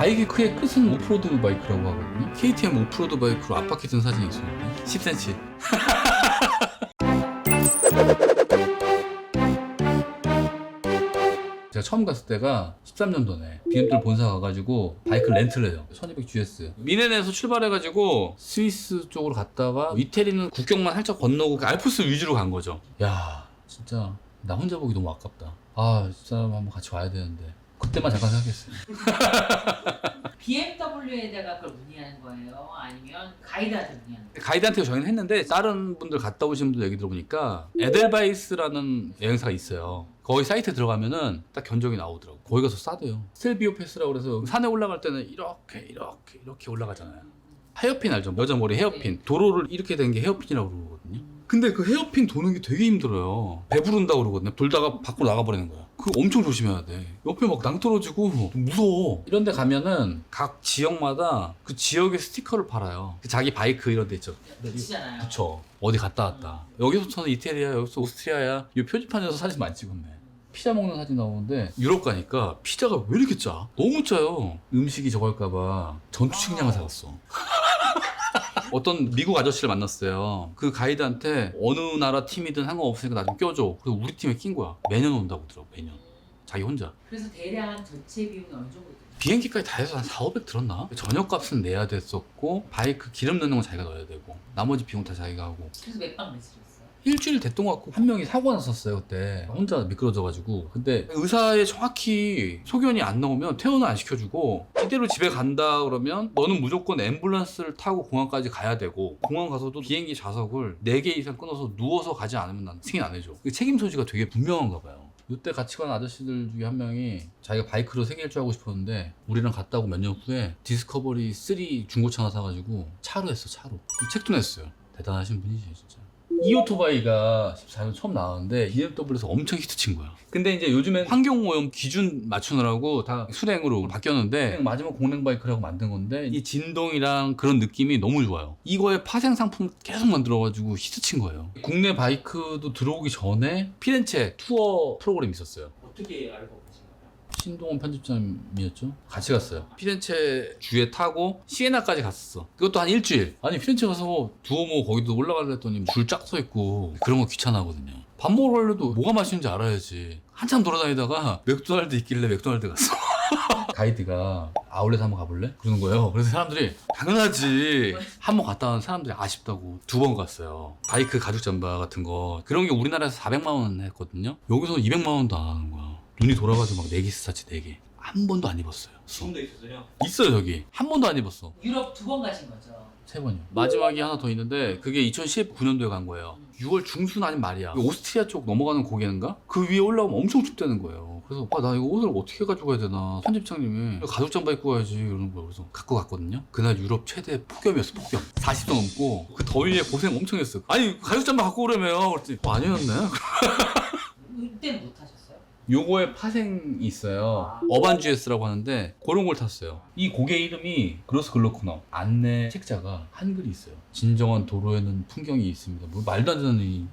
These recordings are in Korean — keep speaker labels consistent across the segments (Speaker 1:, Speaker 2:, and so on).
Speaker 1: 바이크 크의 끝은 오프로드 바이크라고 하거든요. KTM 오프로드 바이크로 든 사진이 있었는데 10cm. 제가 처음 갔을 때가 13년도네. BMW 본사 가가지고 바이크 렌트를 해요. 1200GS. 미네에서 출발해가지고 스위스 쪽으로 갔다가 이태리는 국경만 살짝 건너고 그 알프스 위주로 간 거죠. 야, 진짜 나 혼자 보기 너무 아깝다. 아, 이 사람 한번 같이 와야 되는데. 그때만 잠깐 생각했어요.
Speaker 2: BMW에다가 그걸 문의하는 거예요? 아니면 가이드한테 문의하는 거예요?
Speaker 1: 가이드한테 저희는 했는데 다른 분들 갔다 오신 분들 얘기 들어보니까 에델바이스라는 여행사가 있어요. 거기 사이트에 들어가면은 딱 견적이 나오더라고. 거기 가서 싸대요. 스텔비오 패스라고 그래서 산에 올라갈 때는 이렇게 이렇게 이렇게 올라가잖아요. 헤어핀 알죠? 여자 머리 헤어핀. 도로를 이렇게 된 게 헤어핀이라고 그러거든요. 근데 그 헤어핀 도는 게 되게 힘들어요. 배부른다고 그러거든요. 돌다가 밖으로 나가버리는 거야. 그거 엄청 조심해야 돼. 옆에 막 낭떨어지고 무서워. 이런 데 가면은 각 지역마다 그 지역의 스티커를 팔아요. 그 자기 바이크 이런 데 있죠.
Speaker 2: 붙이잖아요.
Speaker 1: 그쵸. 어디 갔다 왔다. 여기서부터는 이태리야, 여기서 오스트리아야. 이 표지판에서 사진 많이 찍었네. 피자 먹는 사진 나오는데 유럽 가니까 피자가 왜 이렇게 짜? 너무 짜요. 음식이 저걸까봐 전투식량을 사갔어. 어떤 미국 아저씨를 만났어요. 그 가이드한테 어느 나라 팀이든 상관없으니까 나 좀 껴줘. 그래서 우리 팀에 낀 거야. 매년 온다고 그러더라고, 매년. 자기 혼자.
Speaker 2: 그래서 대략 전체 비용이 어느 정도 돼요?
Speaker 1: 비행기까지 다 해서 한 4, 500 들었나? 저녁값은 내야 됐었고, 바이크 기름 넣는 건 자기가 넣어야 되고, 나머지 비용 다 자기가 하고.
Speaker 2: 그래서 몇박 며칠이었어요?
Speaker 1: 일주일 됐던 것 같고 한 명이 사고 났었어요 그때. 혼자 미끄러져가지고. 근데 의사에 정확히 소견이 안 나오면 퇴원을 안 시켜주고 이대로 집에 간다 그러면 너는 무조건 앰뷸런스를 타고 공항까지 가야 되고 공항 가서도 비행기 좌석을 4개 이상 끊어서 누워서 가지 않으면 난 승인 안 해줘. 그 책임 소지가 되게 분명한가 봐요. 이때 같이 간 아저씨들 중에 한 명이 자기가 바이크로 세계 일주 하고 싶었는데 우리랑 갔다 오고 몇 년 후에 디스커버리 3 중고차 하나 사가지고 차로 했어 차로. 그 책도 냈어요. 대단하신 분이지 진짜 이 오토바이가 14년 처음 나왔는데 BMW에서 엄청 히트친 거야. 근데 이제 요즘엔 환경오염 기준 맞추느라고 다 수냉으로 바뀌었는데 마지막 공랭 바이크라고 만든 건데 이 진동이랑 그런 느낌이 너무 좋아요. 이거에 파생 상품 계속 만들어가지고 히트친 거예요. 국내 바이크도 들어오기 전에 피렌체 투어 프로그램이 있었어요.
Speaker 3: 어떻게 알고 계 신 거예요?
Speaker 1: 신동원 편집장이었죠. 같이 갔어요. 피렌체 주에 타고 시에나까지 갔었어. 그것도 한 일주일. 아니 피렌체 가서 두오모 거기도 올라가려 했더니 줄 쫙 서 있고 그런 거 귀찮아하거든요. 밥 먹으러 가려도 뭐가 맛있는지 알아야지. 한참 돌아다니다가 맥도날드 있길래 맥도날드 갔어. 가이드가 아울렛 한번 가볼래? 그러는 거예요. 그래서 사람들이 당연하지. 한 번 갔다 온 사람들이 아쉽다고 두 번 갔어요. 바이크 가죽 잠바 같은 거 그런 게 우리나라에서 400만 원 했거든요. 여기서 200만 원도 안 하는 거야. 눈이 돌아가지고 막 네기 스타치 네 개. 한 번도 안 입었어요.
Speaker 3: 지금도 있었어요?
Speaker 1: 있어요 저기. 한 번도 안 입었어.
Speaker 2: 유럽 두 번 가신 거죠?
Speaker 1: 세 번이요. 마지막이 하나 더 있는데 그게 2019년도에 간 거예요. 6월 중순 아닌 말이야. 오스트리아 쪽 넘어가는 고개인가? 그 위에 올라오면 엄청 춥다는 거예요. 그래서 아, 나 이거 옷을 어떻게 가지고 가야 되나. 편집장님이 가죽 잠바 입고 가야지 이러는 거예요. 그래서 갖고 갔거든요. 그날 유럽 최대 폭염이었어 폭염. 40도 넘고 그 더위에 고생 엄청 했어. 아니 가죽 잠바 갖고 오라며요. 그랬더니 어, 아니었네.
Speaker 2: 이때는 못 하셨어요?
Speaker 1: 요거에 파생이 있어요.
Speaker 2: 아.
Speaker 1: 어반 GS라고 하는데 그런 걸 탔어요. 이 고개 이름이 그로스 글로코너 안내 책자가 한글이 있어요. 진정한 도로에는 풍경이 있습니다. 뭐 말도 안 되는 이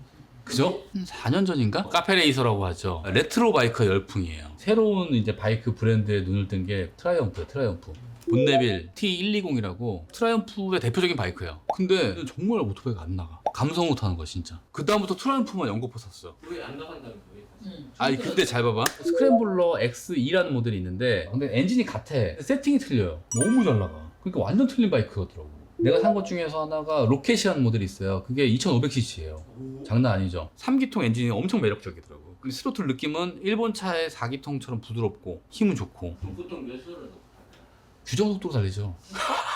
Speaker 1: 그죠? 4년 전인가? 카페레이서라고 하죠. 레트로 바이크 열풍이에요. 새로운 이제 바이크 브랜드에 눈을 뜬 게 트라이엄프예요. 트라이엄프. 본네빌 T120이라고 트라이엄프의 대표적인 바이크예요. 근데 정말 오토바이가 안 나가. 감성으로 타는 거야 진짜. 그 다음부터 트라이엄프만 연거푸 샀어요.
Speaker 3: 왜안 나간다는 거예요?
Speaker 2: 응.
Speaker 1: 아니 근데 잘 봐봐. 스크램블러 X2라는 모델이 있는데 근데 엔진이 같아. 세팅이 틀려요. 너무 잘 나가. 그러니까 완전 틀린 바이크더라고. 내가 산 것 중에서 하나가 로켓이라는 모델이 있어요. 그게 2500cc예요. 장난 아니죠? 3기통 엔진이 엄청 매력적이더라고. 근데 스로틀 느낌은 일본 차의 4기통처럼 부드럽고 힘은 좋고.
Speaker 3: 보통 몇 수를
Speaker 1: 규정 속도로 달리죠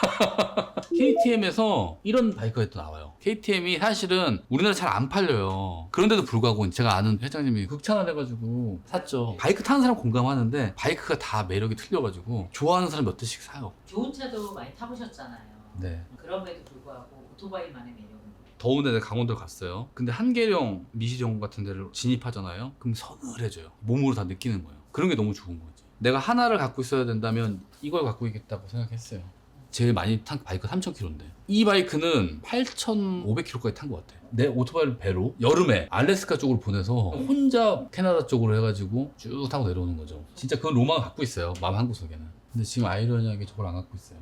Speaker 1: KTM에서 이런 바이크가 또 나와요. KTM이 사실은 우리나라 잘 안 팔려요. 그런데도 불구하고 제가 아는 회장님이 극찬을 해가지고 샀죠. 바이크 타는 사람 공감하는데 바이크가 다 매력이 틀려가지고 좋아하는 사람 몇 대씩 사요.
Speaker 2: 좋은 차도 많이 타보셨잖아요.
Speaker 1: 네.
Speaker 2: 그럼에도 불구하고 오토바이만의 매력은
Speaker 1: 더운데 내가 강원도 갔어요. 근데 한계령 미시령 같은 데를 진입하잖아요. 그럼 서늘해져요. 몸으로 다 느끼는 거예요. 그런 게 너무 좋은 거지. 내가 하나를 갖고 있어야 된다면 이걸 갖고 있겠다고 생각했어요 제일 많이 탄 바이크 3,000km인데 이 바이크는 8,500km까지 탄 것 같아. 내 오토바이를 배로 여름에 알래스카 쪽으로 보내서 혼자 캐나다 쪽으로 해가지고 쭉 타고 내려오는 거죠. 진짜 그건 로망을 갖고 있어요. 마음 한 구석에는. 근데 지금 아이러니하게 저걸 안 갖고 있어요.